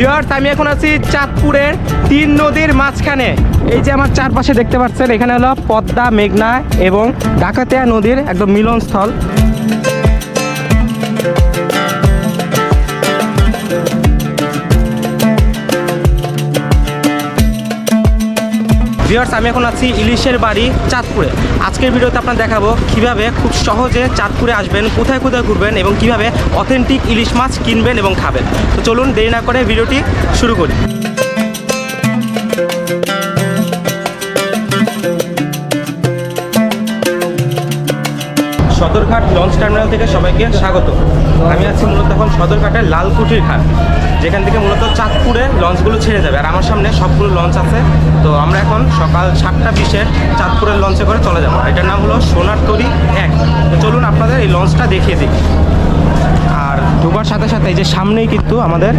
Viewers আমি এখন আছি চাঁদপুরের তিন নদীর মাঝখানে। এই যে আমার চারপাশে দেখতে পাচ্ছেন, এখানে হলো পদ্মা, মেঘনা এবং ডাকাতিয়া নদীর একদম মিলনস্থল। ভিউয়ার্স, আমি এখন আছি ইলিশের বাড়ি চাঁদপুরে। আজকের ভিডিওতে আপনার দেখাবো কীভাবে খুব সহজে চাঁদপুরে আসবেন, কোথায় কোথায় ঘুরবেন এবং কীভাবে অথেন্টিক ইলিশ মাছ কিনবেন এবং খাবেন। তো চলুন দেরি না করে ভিডিওটি শুরু করি। সদরঘাট লঞ্চ টার্মিনাল থেকে সবাইকে স্বাগত। আমি আছি মূলত এখন সদরঘাটের লালকুঠির ঘাট, যেখান থেকে মূলত চাঁদপুরে লঞ্চগুলো ছেড়ে যাবে। আর আমার সামনে সবগুলো লঞ্চ আছে। তো আমরা এখন সকাল সাতটা বিশের চাঁদপুরের লঞ্চে করে চলে যাব। এটার নাম হলো সোনার তরি এক। তো চলুন আপনাদের এই লঞ্চটা দেখিয়ে দিই। আর ঢোকার সাথে সাথে এই যে সামনেই কিন্তু আমাদের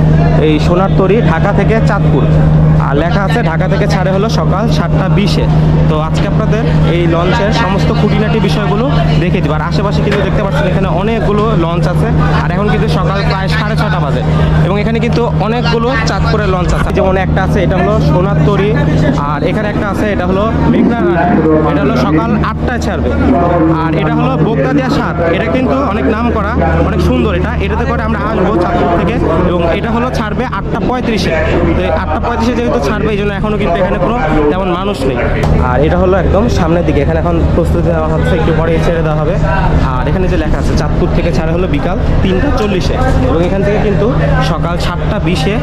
এই সোনার তরি ঢাকা থেকে চাঁদপুর। আর লেখা আছে, ঢাকা থেকে ছাড়ে হলো সকাল সাতটা বিশে। তো আজকে আপনাদের এই লঞ্চের সমস্ত খুঁটিনাটি বিষয়গুলো দেখে দিব। আর আশেপাশে কিন্তু দেখতে পাচ্ছেন এখানে অনেকগুলো লঞ্চ আছে। আর এখন কিন্তু সকাল প্রায় সাড়ে ছটা বাজে। এবং এখানে কিন্তু অনেকগুলো চাঁদপুরের লঞ্চ আছে। যেমন একটা আছে, এটা হলো সোনার তরি। আর এখানে একটা আছে, এটা হলো মেঘনা এটা হলো সকাল আটটায় ছাড়বে। আর এটা হলো বোগদাদিয়া সাত। এটা কিন্তু অনেক নাম করা, অনেক সুন্দর এটা। এটাতে করে আমরা আসব চাঁদপুর থেকে। এবং এটা হলো ছাড়বে আটটা পঁয়ত্রিশে। তো আটটা পঁয়ত্রিশে যেহেতু ছাড়বে, এই জন্য এখনও কিন্তু এখানে কোনো তেমন মানুষ নেই। আর এটা হলো একদম সামনের দিকে। এখানে এখন প্রস্তুতি দেওয়া হচ্ছে, একটু পরে ছেড়ে দেওয়া হবে। আর এখানে যে লেখা আছে, চাঁদপুর থেকে ছাড়ে হলো বিকাল তিনটা চল্লিশে। এবং এখান থেকে কিন্তু সকাল সাতটা বিশে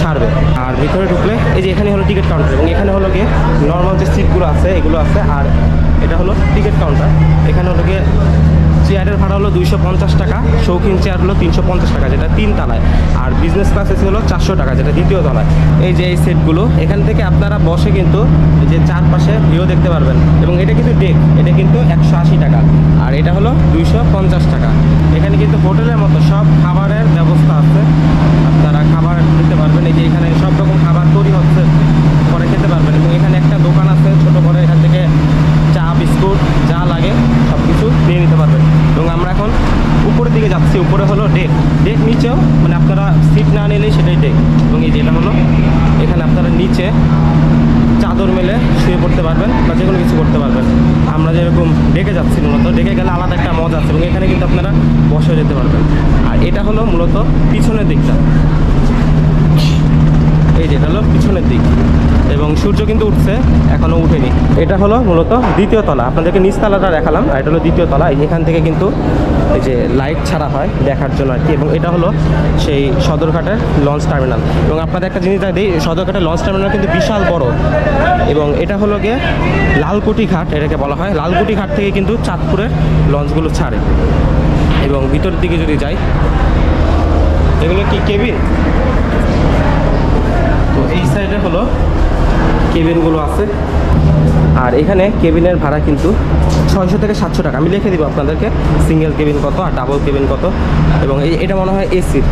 ছাড়বে। আর ভিতরে ঢুকলে, এই যে এখানে হলো টিকিট কাউন্টার, এবং এখানে হলো গিয়ে নর্মাল যে সিটগুলো আছে, এগুলো আছে। আর এটা হলো টিকিট কাউন্টার। এখানে হলো গিয়ে চেয়ারের ভাড়া হলো দুইশো পঞ্চাশ টাকা, শৌখিন চেয়ার হলো তিনশো পঞ্চাশ টাকা, যেটা তিন তলায়। আর বিজনেস ক্লাস এসি হলো চারশো টাকা, যেটা দ্বিতীয় তলায়। এই যে এই সেটগুলো, এখান থেকে আপনারা বসে কিন্তু যে চারপাশে ভিউ দেখতে পারবেন। এবং এটা কিন্তু ডেক এটা কিন্তু একশো আশি টাকা। আর এটা হলো দুইশো পঞ্চাশ টাকা। এখানে কিন্তু হোটেলের মতো সব খাবারের ব্যবস্থা আছে। আপনারা খাবার নিতে পারবেন। এই যে এখানে সব রকম খাবার তৈরি হচ্ছে, পরে খেতে পারবেন। এবং এখানে একটা দোকান আছে ছোট করে এখান থেকে চা বিস্কুট যা লাগে সব কিছু নিয়ে নিতে পারবেন এবং আমরা এখন যাচ্ছি উপরে হলো ডেক ডেক নিচেও মানে আপনারা সিট না নিলেই সেটাই ডেক এবং এই যেটা হলো, এখানে আপনারা নিচে চাদর মেলে শুয়ে পড়তে পারবেন বা যে কোনো কিছু করতে পারবেন। আমরা যেরকম ডেকে যাচ্ছি মূলত ডেকে গেলে আলাদা একটা মজা আছে এবং এখানে কিন্তু আপনারা বসে যেতে পারবেন। আর এটা হলো মূলত পিছনের দিকটা। এই যেটা হলো পিছনের দিক। এবং সূর্য কিন্তু উঠছে এখনও উঠেনি। এটা হলো মূলত দ্বিতীয় তলা। আপনাদেরকে নিচতলাটা দেখালাম, আর এটা হলো দ্বিতীয় তলা। এখান থেকে কিন্তু এই যে লাইট ছাড়া হয় দেখার জন্য আর কি। এবং এটা হলো সেই সদরঘাটের লঞ্চ টার্মিনাল এবং আপনাদের একটা জিনিস দিই সদরঘাটের লঞ্চ টার্মিনাল কিন্তু বিশাল বড়। এবং এটা হলো গিয়ে লালকুটি ঘাট, এটাকে বলা হয়। লালকুটি ঘাট থেকে কিন্তু চাঁদপুরের লঞ্চগুলো ছাড়ে। এবং ভিতরের দিকে যদি যাই, এগুলো কি কেবিন? সাইডে হলো কেবিনগুলো আছে। আর এখানে কেবিনের ভাড়া কিন্তু ছয়শো থেকে সাতশো টাকা। আমি লিখে দিব আপনাদেরকে, সিঙ্গেল কেবিন কত আর ডাবল কেবিন কত। এবং এটা মনে হয় এসির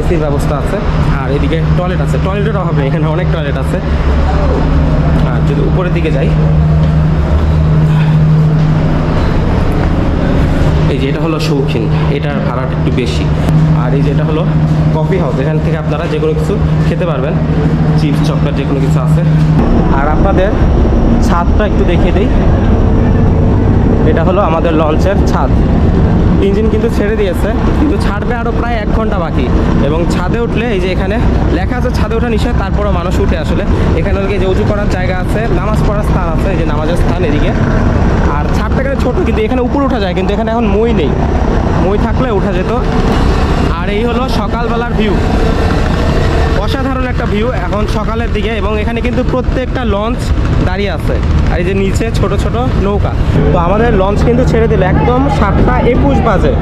এসির ব্যবস্থা আছে। আর এদিকে টয়লেট আছে। টয়লেটের অভাবে এখানে অনেক টয়লেট আছে। আর যদি উপরের দিকে যাই যে এটা হলো শৌখিন, এটার ভাড়াটা একটু বেশি। আর এই যেটা হলো কফি হাউস এখান থেকে আপনারা যে কোনো কিছু খেতে পারবেন। চিপস চকলেট যে কোনো কিছু আছে। আর আপনাদের ছাদটা একটু দেখিয়ে দিই। এটা হলো আমাদের লঞ্চের ছাদ। ইঞ্জিন কিন্তু ছেড়ে দিয়েছে, কিন্তু ছাড়বে আরও প্রায় এক ঘণ্টা বাকি। এবং ছাদে উঠলে এই যে এখানে লেখা আছে, ছাদে ওঠা নিষেধ, তারপরেও মানুষ উঠে আসলে। এখানে যে উঁচু করার জায়গা আছে, নামাজ পড়ার স্থান আছে, এই যে নামাজের স্থান এদিকে। আর ছাদটা এখানে ছোটো কিন্তু এখানে উপরে উঠা যায়, কিন্তু এখানে এখন মই নেই। মই থাকলে উঠা যেত। আর এই হলো সকালবেলার ভিউ অসাধারণ একটা ভিউ এখন সকালের দিকে এবং এখানে কিন্তু প্রত্যেকটা লঞ্চ দাঁড়িয়ে আছে। আর এই যে নিচে ছোট ছোট নৌকা। তো আমাদের লঞ্চ কিন্তু ছেড়ে দিল, একদম সাতটা একুশ বাজে।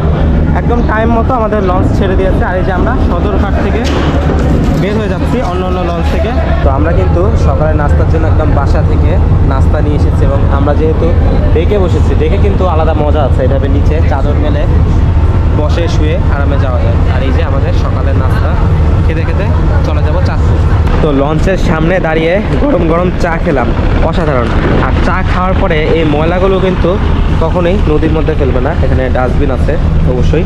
একদম টাইম মতো আমাদের লঞ্চ ছেড়ে দিয়েছে। আর এই যে আমরা সদরঘাট থেকে বের হয়ে যাচ্ছি অন্য অন্য লঞ্চ থেকে। তো আমরা কিন্তু সকালে নাস্তার জন্য একদম বাসা থেকে নাস্তা নিয়ে এসেছি এবং আমরা যেহেতু ডেকে বসেছি, ডেকে কিন্তু আলাদা মজা আছে। এভাবে নিচে চাদর মেলে বসে শুয়ে আরামে যাওয়া যায়। আর এই যে আমাদের সকালের নাস্তা। খেতে খেতে চলে যাব চাঁদপুর। তো লঞ্চের সামনে দাঁড়িয়ে গরম গরম চা খেলাম, অসাধারণ। আর চা খাওয়ার পরে এই ময়লাগুলো কিন্তু কখনোই নদীর মধ্যে ফেলবে না, এখানে ডাস্টবিন আছে অবশ্যই,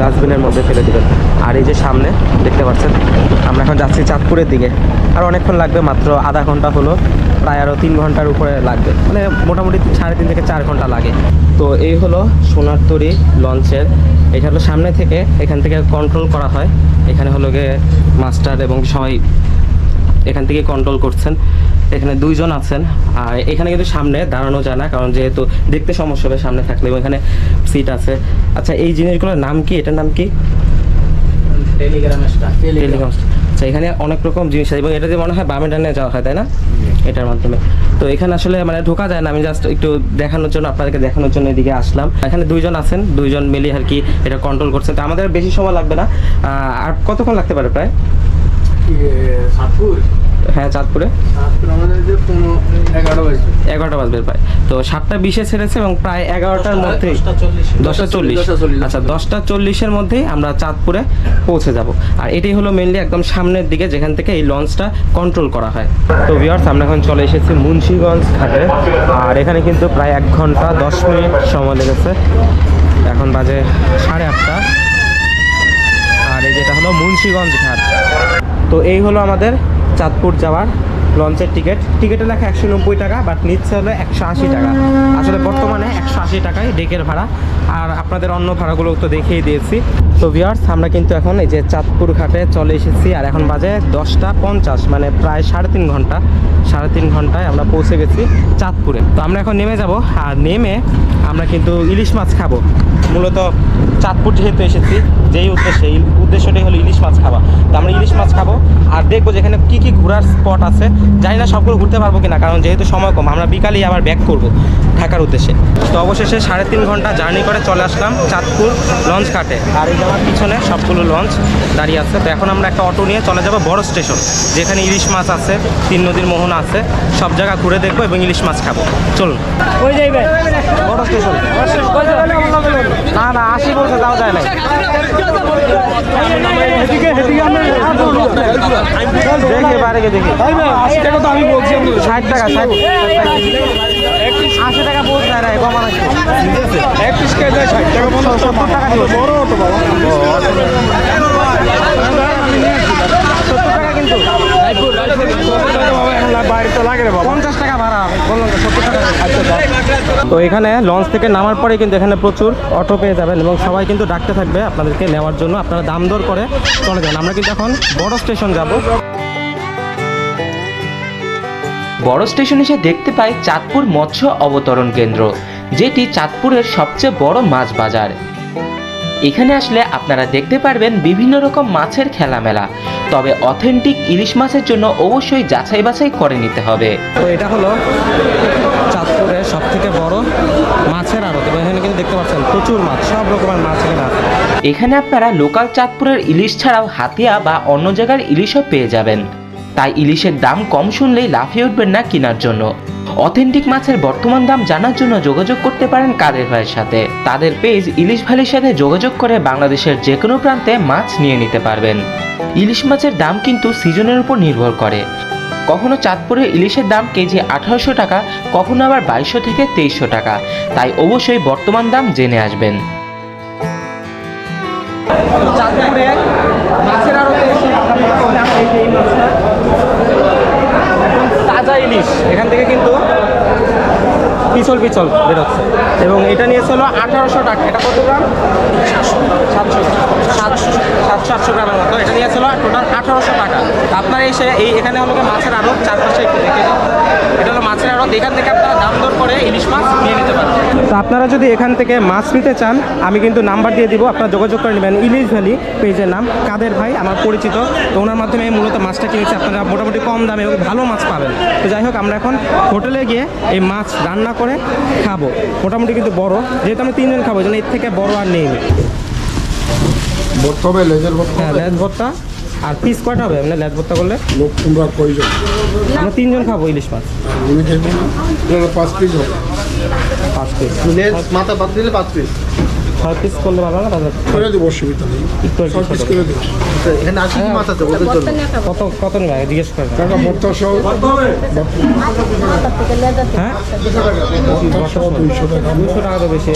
ডাস্টবিনের মধ্যে ফেলে দেবেন আর এই যে সামনে দেখতে পাচ্ছেন, আমরা এখন যাচ্ছি চাঁদপুরের দিকে। আর অনেকক্ষণ লাগবে, মাত্র আধা ঘণ্টা হলো প্রায় আরও তিন ঘণ্টার উপরে লাগবে। মানে মোটামুটি সাড়ে তিন থেকে চার ঘণ্টা লাগে। তো এই হলো সোনার তরী লঞ্চের। এটা হলো সামনে থেকে এখান থেকে কন্ট্রোল করা হয়। এখানে হলো গিয়ে মাস্টার এবং সবাই এখান থেকে কন্ট্রোল করছেন। এখানে দুইজন আছেন। আর এখানে কিন্তু সামনে দাঁড়ানো যায় না কারণ যেহেতু দেখতে সমস্যা হবে সামনে থাকলে এবং এখানে সিট আছে। আচ্ছা এই জিনিসগুলোর নাম কি? এটার নাম কি? টেলিগ্রাম আচ্ছা এখানে অনেক রকম জিনিস আছে। এবং এটা যে মনে হয় বামে ডানে যাওয়া হয়, তাই না? এটার মাধ্যমে। তো এখানে আসলে মানে ঢোকা যায় না, আমি জাস্ট একটু দেখানোর জন্য আপনাদেরকে দেখানোর জন্য এদিকে আসলাম। এখানে দুইজন আছেন, দুইজন মিলিয়ে আর কি এটা কন্ট্রোল করছেন তো আমাদের বেশি সময় লাগবে না। আর কতক্ষণ লাগতে পারে প্রায়? হ্যাঁ চাঁদপুরে। এগারোটা বাজবে। প্রায় তো সাতটা বিশে ছেড়েছে এবং প্রায় এগারোটার মধ্যে দশটা চল্লিশ। দশটা চল্লিশ। আচ্ছা দশটা চল্লিশের মধ্যেই আমরা চাঁদপুরে পৌঁছে যাব। আর এটাই হলো মেনলি একদম সামনের দিকে যেখান থেকে এই লঞ্চটা কন্ট্রোল করা হয়। তো ভিওর্স আমরা এখন চলে এসেছি মুন্সিগঞ্জ ঘাটে। আর এখানে কিন্তু প্রায় এক ঘণ্টা দশ মিনিট সময় লেগেছে। এখন বাজে সাড়ে আটটা। আর এই যেটা হলো মুন্সিগঞ্জ ঘাট। তো এই হলো আমাদের চাঁদপুর যাওয়ার লঞ্চের টিকিট। টিকিটের লেখা একশো নব্বই টাকা বাট নিচ্ছে হলো একশো আশি টাকা। আসলে বর্তমানে একশো আশি টাকায় ডেকের ভাড়া। আর আপনাদের অন্য ভাড়াগুলো তো দেখিয়ে দিয়েছি। তো ভিয়ার্স আমরা কিন্তু এখন এই যে চাঁদপুর ঘাটে চলে এসেছি, আর এখন বাজে দশটা পঞ্চাশ মানে প্রায় সাড়ে তিন ঘণ্টা। সাড়ে তিন ঘন্টায় আমরা পৌঁছে গেছি চাঁদপুরে। তো আমরা এখন নেমে যাব, আর নেমে আমরা কিন্তু ইলিশ মাছ খাব। মূলত চাঁদপুর যেহেতু এসেছি, যেই উদ্দেশ্যে উদ্দেশ্যটাই হলো ইলিশ মাছ খাওয়া। তো আমরা ইলিশ মাছ খাব, আর দেখব যেখানে কী কী ঘোরার স্পট আছে। জানি না সবগুলো ঘুরতে পারব কিনা কারণ যেহেতু সময় কম আমরা বিকালেই আবার ব্যাক করব ঢাকার উদ্দেশ্যে। তো অবশেষে সাড়ে তিন ঘণ্টা জার্নি করে চলে আসলাম চাঁদপুর লঞ্চ ঘাটে। আর এই আমার পিছনে সবগুলো লঞ্চ দাঁড়িয়ে আছে। তো এখন আমরা একটা অটো নিয়ে চলে যাব বড় স্টেশন যেখানে ইলিশ মাছ আছে তিন নদীর মোহনা আছে সব জায়গা ঘুরে দেখব এবং ইলিশ মাছ খাব। চলুন। বড় স্টেশন না না আশি বলছে তাও যায় না দেখে গিয়ে দেখি। টাকা তো আমি বলছি। ষাট টাকা ষাট আশি টাকা বলছে না আছে এক পিস খেয়ে যায় ষাট টাকা পঞ্চাশ বড় বাবা। সত্তর কিন্তু। তো লাগে রে বাবা পঞ্চাশ টাকা ভাড়া বললাম তো সত্তর টাকা। তো এখানে লঞ্চ থেকে নামার পরে কিন্তু এখানে প্রচুর অটো পেয়ে যাবেন এবং সবাই কিন্তু ডাকতে থাকবে আপনাদেরকে নেওয়ার জন্য। আপনারা দাম দর করে চলে যাবেন আমরা কিন্তু এখন বড় স্টেশন যাব। বড় স্টেশন এসে দেখতে পাই চাঁদপুর মৎস্য অবতরণ কেন্দ্র যেটি চাঁদপুরের সবচেয়ে বড় মাছ বাজার। এখানে আসলে আপনারা দেখতে পারবেন বিভিন্ন রকম মাছের খেলামেলা তবে অথেন্টিক ইলিশ মাছের জন্য অবশ্যই যাচাই বাছাই করে নিতে হবে। তো এটা হলো চাঁদপুরের সব থেকে বড় মাছের আড়ত এখানে কিন্তু দেখতে পাচ্ছেন প্রচুর মাছ সব রকমের মাছ এখানে আছে। এখানে আপনারা লোকাল চাঁদপুরের ইলিশ ছাড়াও হাতিয়া বা অন্য জায়গার ইলিশও পেয়ে যাবেন। তাই ইলিশের দাম কম শুনলেই লাফিয়ে উঠবেন না কেনার জন্য। অথেন্টিক মাছের বর্তমান দাম জানার জন্য যোগাযোগ করতে পারেন কাদের ভাইয়ের সাথে। তাদের পেজ ইলিশ ভ্যালির সাথে যোগাযোগ করে বাংলাদেশের যে কোনো প্রান্তে মাছ নিয়ে নিতে পারবেন। ইলিশ মাছের দাম কিন্তু সিজনের উপর নির্ভর করে। কখনো চাঁদপুরে ইলিশের দাম কেজি আঠারোশো টাকা, কখনো আবার বাইশশো থেকে তেইশশো টাকা। তাই অবশ্যই বর্তমান দাম জেনে আসবেন। ইলিশ এখান থেকে কিন্তু পিছল পিছল বেরোচ্ছে। এবং এটা নিয়েছে হলো আঠারোশো টাকা। এটা কত গ্রাম? সাতশো। সাতশো। সাতশো আটশো গ্রামের মতো। এটা নিয়ে চলো টোটাল আঠারোশো টাকা। আপনার এসে এই এখানে হলো মাছের আড়ত, চারপাশে এটা হলো মাছের আড়ত। এখান থেকে আপনারা দাম দর করে ইলিশ মাছ নিয়ে নিতে পারেন। তো আপনারা যদি এখান থেকে মাছ নিতে চান আমি কিন্তু নাম্বার দিয়ে দিব আপনারা যোগাযোগ করে নেবেন। ইলিশ ভ্যালি পেজের নাম কাদের ভাই? আমার পরিচিত। তো ওনার মাধ্যমে মূলত মাছটা কিনেছি। আপনারা মোটামুটি কম দামে এবং ভালো মাছ পাবেন। তো যাই হোক আমরা এখন হোটেলে গিয়ে এই মাছ রান্না করে খাব। মোটামুটি কিন্তু বড়। যেহেতু আমি তিনজন খাব জন্য এর থেকে বড় আর নেই। ভর্তা হবে লেজের ভর্তা হ্যাঁ লেজ ভর্তা। আর পিস কয়টা হবে? মানে লেজ ভর্তা করলে? লোক তোমরা কয়জন? আমরা তিনজন খাব ইলিশ মাছ। আমি খাইব না। পাঁচ পিস হবে। পাঁচ পিস মাথা বাদ দিলে পাঁচ পিস ছয় পিস করলে ভালো না? তাহলে করে দেবো অসুবিধা নেই। একটু একটু ছয় পিস করে দেবো। এখানে আছে কি মাছ আছে ওদের জন্য? কত কত নেবে? জিজ্ঞেস করেন টাকা ভর্তা সহ? হ্যাঁ? টাকা দুশো টাকা তো বেশি।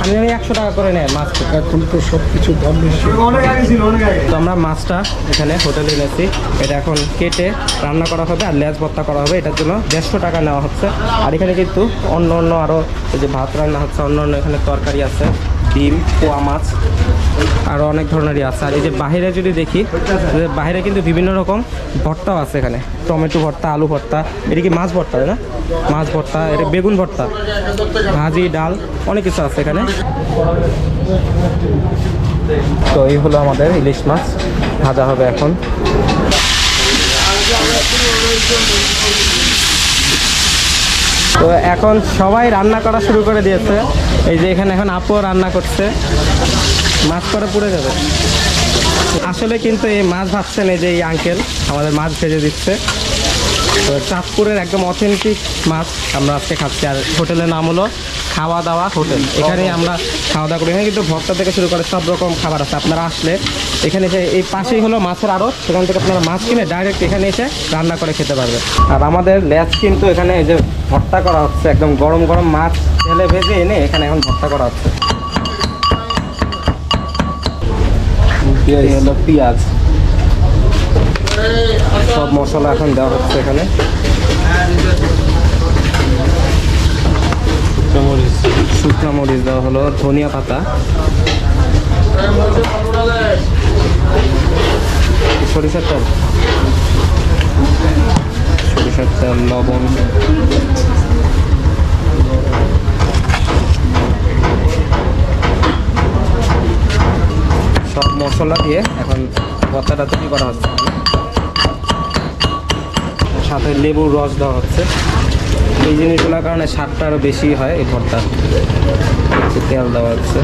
আমি একশো টাকা করে নেয় মাছ। এখন তো সব কিছুর দাম বেশি। তো আমরা মাছটা এখানে হোটেলে এনেছি। এটা এখন কেটে রান্না করা হবে আর লেজ ভর্তা করা হবে। এটার জন্য দেড়শো টাকা নেওয়া হচ্ছে। আর এখানে কিন্তু অন্য অন্য আরও এই যে ভাত রান্না হচ্ছে অন্য অন্য এখানে তরকারি আছে। ডিম, পোয়া মাছ আরও অনেক ধরনেরই আছে। আর এই যে বাইরে যদি দেখি যে বাইরে কিন্তু বিভিন্ন রকম ভর্তাও আছে এখানে। টমেটো ভর্তা, আলু ভর্তা, এটা কি মাছ ভর্তা না? মাছ ভর্তা, এটা বেগুন ভর্তা, ভাজি, ডাল, অনেক কিছু আছে এখানে। তো এই হলো আমাদের ইলিশ মাছ, ভাজা হবে এখন। তো এখন সবাই রান্না করা শুরু করে দিয়েছে। এই যে এখানে এখন আপু রান্না করছে। মাছ করে পুড়ে যাবে। আসলে কিন্তু এই মাছ ভাবছেন এই যে এই আঙ্কেল আমাদের মাছ ভেজে দিচ্ছে। তো চাঁদপুরের একদম অথেন্টিক মাছ। আমরা আজকে খাচ্ছি। আর হোটেলের নাম হলো খাওয়া দাওয়া হোটেল। এখানে আমরা খাওয়া দাওয়া করি। এখানে কিন্তু ভর্তা থেকে শুরু করে সব রকম খাবার আছে। আপনারা আসলে এখানে এসে এই পাশেই হলো মাছের আড়ত। সেখান থেকে আপনারা মাছ কিনে ডাইরেক্ট এখানে এসে রান্না করে খেতে পারবেন। আর আমাদের ল্যাচ কিন্তু এখানে এই যে ভর্তা করা হচ্ছে। একদম গরম গরম মাছ তেলে ভেজে এনে এখানে এখন ভর্তা করা হচ্ছে। হলো পেঁয়াজ। সব মশলা এখন দেওয়া হচ্ছে এখানে। শুকনো মরিচ দেওয়া হলো, ধনিয়া পাতা। সরিষার তেল। সরিষার তেল, লবণ। সব মশলা দিয়ে এখন ভর্তাটা তৈরি করা হচ্ছে। সাথে লেবুর রস দেওয়া হচ্ছে। এই জিনিসগুলোর কারণে স্বাদটা আরও বেশি হয় এই ভর্তা একটু তেল দেওয়া হচ্ছে।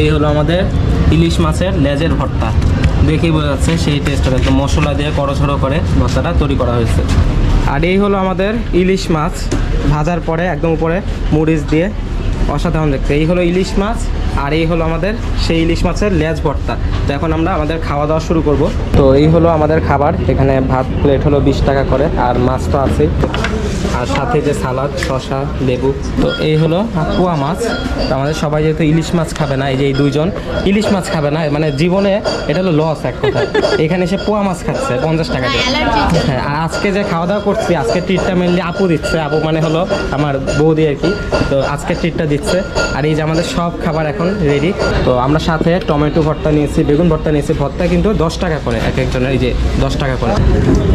এই হলো আমাদের ইলিশ মাছের লেজের ভর্তা। দেখেই বোঝা যাচ্ছে সেই টেস্টটা একদম মশলা দিয়ে করছড়ো করে ভর্তাটা তৈরি করা হয়েছে। আর এই হলো আমাদের ইলিশ মাছ। ভাজার পরে একদম উপরে মরিচ দিয়ে অসাধারণ দেখতে। এই হলো ইলিশ মাছ। আর এই হলো আমাদের সেই ইলিশ মাছের লেজ ভর্তা। তো এখন আমরা আমাদের খাওয়া দাওয়া শুরু করব। তো এই হলো আমাদের খাবার। এখানে ভাত প্লেট হলো বিশ টাকা করে, আর মাছ তো আছে আর সাথে যে সালাদ শসা লেবু। তো এই হলো পোয়া মাছ। তো আমাদের সবাই যেহেতু ইলিশ মাছ খাবে না এই যে এই দুইজন ইলিশ মাছ খাবে না মানে জীবনে এটা হলো লস এক কথা। এখানে এসে পোয়া মাছ খাচ্ছে পঞ্চাশ টাকা দিয়ে। হ্যাঁ আর আজকে যে খাওয়া দাওয়া করছি আজকে ট্রিটটা মেনলি আপু দিচ্ছে। আপু মানে হলো আমার বৌদি আর কি। তো আজকে ট্রিটটা দিচ্ছে। আর এই যে আমাদের সব খাবার এখন রেডি তো আমরা সাথে টমেটো ভর্তা নিয়েছি বেগুন ভর্তা নিয়েছি। ভর্তা কিন্তু দশ টাকা করে এক একজনের এই যে দশ টাকা করে।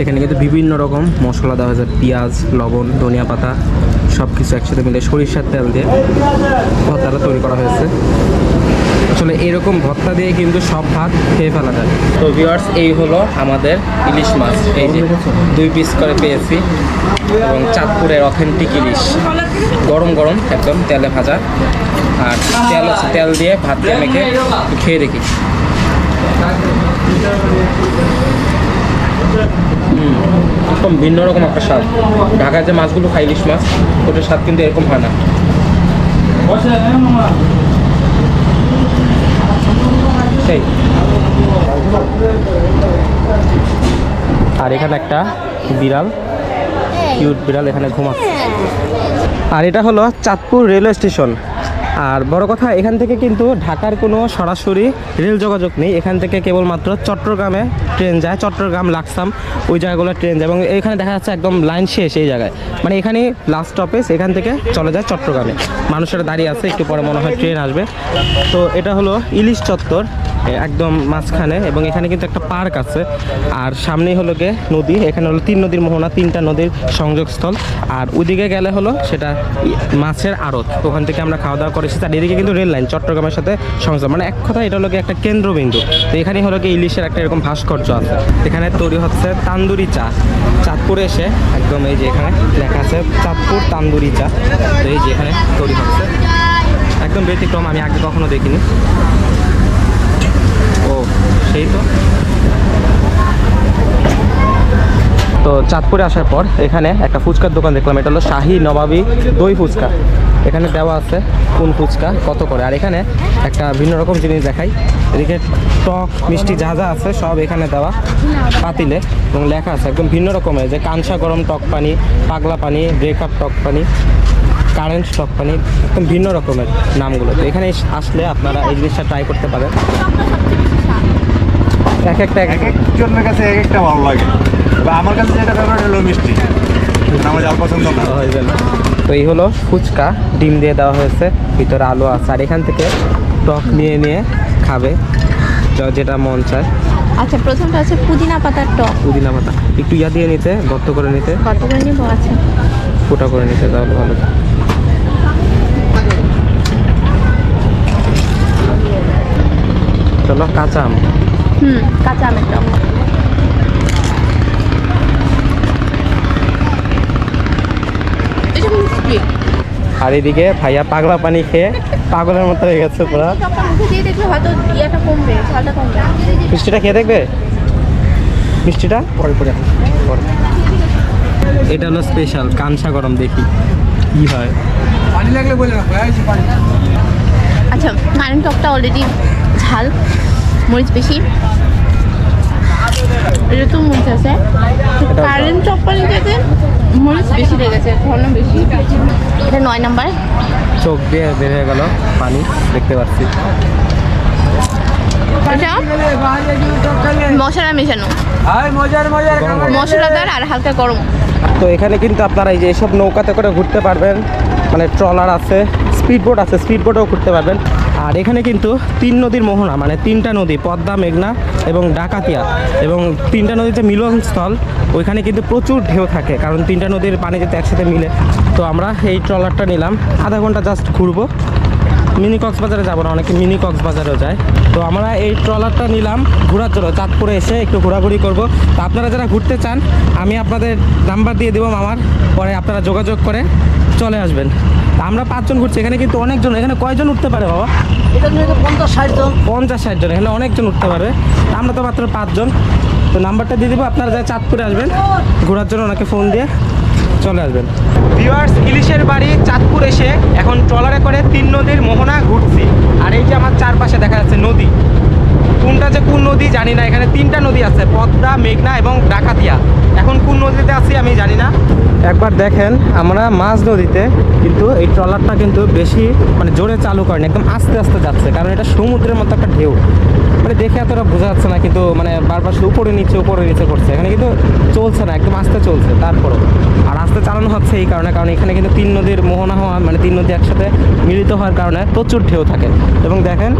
এখানে কিন্তু বিভিন্ন রকম মশলা দেওয়া হয়েছে পেঁয়াজ লবণ ধনিয়া পাতা সব কিছু একসাথে মিলে সরিষার তেল দিয়ে ভর্তাটা তৈরি করা হয়েছে। আসলে এরকম ভর্তা দিয়ে কিন্তু সব ভাত খেয়ে ফেলা যায়। তো ভিওয়ার্স এই হলো আমাদের ইলিশ মাছ। এই যে দুই পিস করে পেয়েছি এবং চাঁদপুরের অথেন্টিক ইলিশ। গরম গরম, একদম তেলে ভাজা। আর তেল তেল দিয়ে ভাত দিয়ে মেখে খেয়ে দেখি। একদম ভিন্ন রকম একটা স্বাদ। ঢাকার যে মাছগুলো খাই ইলিশ মাছ ওটার স্বাদ কিন্তু এরকম হয় না। সেই। আর এখানে একটা বিড়াল কিউট বিড়াল এখানে ঘুমাচ্ছে। আর এটা হলো চাঁদপুর রেলওয়ে স্টেশন। আর বড় কথা, এখান থেকে কিন্তু ঢাকার কোনো সরাসরি রেল যোগাযোগ নেই। এখান থেকে কেবলমাত্র চট্টগ্রামে ট্রেন যায়, চট্টগ্রাম, লাকসাম, ওই জায়গাগুলো ট্রেন যায় এবং এখানে দেখা যাচ্ছে একদম লাইন শেষ এই জায়গায়। মানে এখানে লাস্ট স্টপেজ এখান থেকে চলে যায় চট্টগ্রামে। মানুষেরা দাঁড়িয়ে আছে, একটু পরে মনে হয় ট্রেন আসবে। তো এটা হলো ইলিশ চত্বর। একদম মাঝখানে এবং এখানে কিন্তু একটা পার্ক আছে। আর সামনেই হলো গিয়ে নদী, এখানে হলো তিন নদীর মোহনা, তিনটা নদীর সংযোগস্থল। আর ওইদিকে গেলে হলো সেটা মাছের আড়ত। ওখান থেকে আমরা খাওয়া দাওয়া করেছি আর এদিকে কিন্তু রেল লাইন, চট্টগ্রামের সাথে সংযোগ মানে এক কথা এটা হলো গিয়ে একটা কেন্দ্রবিন্দু। তো এখানেই হলো গিয়ে ইলিশের একটা এরকম ভাস্কর্য আছে। এখানে তৈরি হচ্ছে তান্দুরি চা। চাঁদপুরে এসে একদম এই যে এখানে লেখা আছে, চাঁদপুর তান্দুরি চা। তো এই যে এখানে তৈরি হচ্ছে। একদম ব্যতিক্রম, আমি আগে কখনো দেখিনি। সেই তো। তো চাঁদপুরে আসার পর এখানে একটা ফুচকার দোকান দেখলাম, এটা হলো শাহি নবাবী দই ফুচকা। এখানে দেওয়া আছে কোন ফুচকা, কত করে। আর এখানে একটা ভিন্ন রকম জিনিস দেখাই। এদিকে টক, মিষ্টি যা যা আছে সব এখানে দেওয়া পাতিলে এবং লেখা আছে একদম ভিন্ন রকমের। যে কাঁচা গরম টক পানি, পাগলা পানি ব্রেকআপ টক পানি কারেন্ট টক পানি, একদম ভিন্ন রকমের নামগুলো। তো এখানে আসলে আপনারা এই জিনিসটা ট্রাই করতে পারেন। এক একটা এক এক একজনের কাছে এক একটা ভালো লাগে। বা আমার কাছে যেটা ফেভারিট হলো মিষ্টি। আমার যার পছন্দ না। হয়ে তো এই হলো ফুচকা ডিম দিয়ে দেওয়া হয়েছে ভিতরে আলু আছে আর এখান থেকে টক নিয়ে নিয়ে খাবে যেটা মন চায়। আচ্ছা প্রথমটা আছে পুদিনা পাতার টক। পুদিনা পাতা। একটু ইয়া দিয়ে নিতে গর্ত করে নিতে। কত করে নিবো আচ্ছা। ফুটা করে নিতে তাহলে ভালো। চলো কাঁচা আম। হুম কাঁচা আমের টক। আর এদিকে ভাইয়া পাগলা পানি খেয়ে পাগলের মতো হয়ে গেছে পুরা। মিষ্টিটা খেয়ে দেখবে? মিষ্টিটা? পরে পরে। এটা হলো স্পেশাল কানসা গরম দেখি কি হয়। পানি লাগলে বলে রাখো এই যে পানি। আচ্ছা কারেন্ট টকটা অলরেডি ঝাল। মরিচ বেশি। এটা তো মরিচ আছে। কারেন্ট টক পানিটাতে মরিচ বেশি লেগেছে ঘন বেশি। এটা নয় নাম্বার। চোখ দিয়ে বের হয়ে গেল পানি দেখতে পাচ্ছি। মশলা মেশানো। মশলাদার আর হালকা গরম। তো এখানে কিন্তু আপনারা এই যে এসব নৌকাতে করে ঘুরতে পারবেন। মানে ট্রলার আছে স্পিড বোট আছে স্পিড বোটেও ঘুরতে পারবেন। আর এখানে কিন্তু তিন নদীর মোহনা মানে তিনটা নদী, পদ্মা, মেঘনা এবং ডাকাতিয়া। এবং তিনটা নদীর যে মিলনস্থল ওইখানে কিন্তু প্রচুর ঢেউ থাকে, কারণ তিনটা নদীর পানি যাতে একসাথে মিলে। তো আমরা এই ট্রলারটা নিলাম, আধা ঘণ্টা জাস্ট ঘুরবো। মিনি কক্সবাজারে যাব না, অনেকে মিনি কক্সবাজারেও যায়। তো আমরা এই ট্রলারটা নিলাম, ঘোরার জন্য চাঁদপুরে এসে একটু ঘোরাঘুরি করব। তো আপনারা যারা ঘুরতে চান, আমি আপনাদের নাম্বার দিয়ে দেবো আমার পরে আপনারা যোগাযোগ করে চলে আসবেন। আমরা পাঁচজন ঘুরছি এখানে কিন্তু অনেকজন এখানে কয়জন উঠতে পারে বাবা? এটা পঞ্চাশ ষাট জন। পঞ্চাশ ষাট জন এখানে অনেকজন উঠতে পারবে। আমরা তো মাত্র পাঁচজন। তো নাম্বারটা দিয়ে দেবো আপনারা যারা চাঁদপুরে আসবেন ঘোরার জন্য ওনাকে ফোন দিয়ে চলে আসবেন। ভিউয়ার্স ইলিশের বাড়ি চাঁদপুর এসে এখন ট্রলারে করে তিন নদীর মোহনা ঘুরছি। আর এই যে আমার চারপাশে দেখা যাচ্ছে নদী। কোনটা যে কোন নদী জানি না, এখানে তিনটা নদী আছে, পদ্মা, মেঘনা এবং ডাকাতিয়া। এখন কোন নদীতে আছি আমি জানি না। একবার দেখেন, আমরা মাঝ নদীতে, কিন্তু এই ট্রলারটা কিন্তু বেশি মানে জোরে চালু করেনি, একদম আস্তে আস্তে যাচ্ছে, কারণ এটা সমুদ্রের মতো একটা ঢেউ। মানে দেখে এতটা বোঝা যাচ্ছে না, কিন্তু মানে বারবার শুধু উপরে নিচে উপরে নিচে করছে। এখানে কিন্তু চলছে না, একদম আস্তে চলছে, তারপরও। আর আস্তে চালানো হচ্ছে এই কারণে, কারণ এখানে কিন্তু তিন নদীর মোহনা হওয়া মানে তিন নদী একসাথে মিলিত হওয়ার কারণে প্রচুর ঢেউ থাকে। এবং দেখেন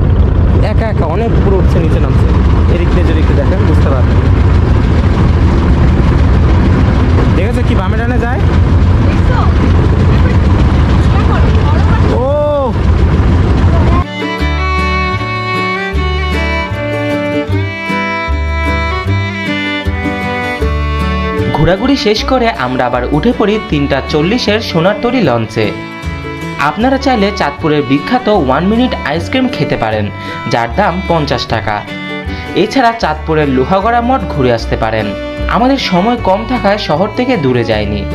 একা একা অনেক পুরো উঠছে নিচে নামছে। এদিক দিয়ে যদি একটু দেখেন, বুঝতে পারবেন। দেখেছ কি বামে ডানে যায়? ঘোরাঘুরি শেষ করে আমরা আবার উঠে পড়ি তিনটা চল্লিশের সোনারতরী লঞ্চে। আপনারা চাইলে চাঁদপুরের বিখ্যাত ওয়ান মিনিট আইসক্রিম খেতে পারেন, যার দাম পঞ্চাশ টাকা। এছাড়া চাঁদপুরের লোহাগড়া মঠ ঘুরে আসতে পারেন। আমাদের সময় কম থাকায় শহর থেকে দূরে যায়নি।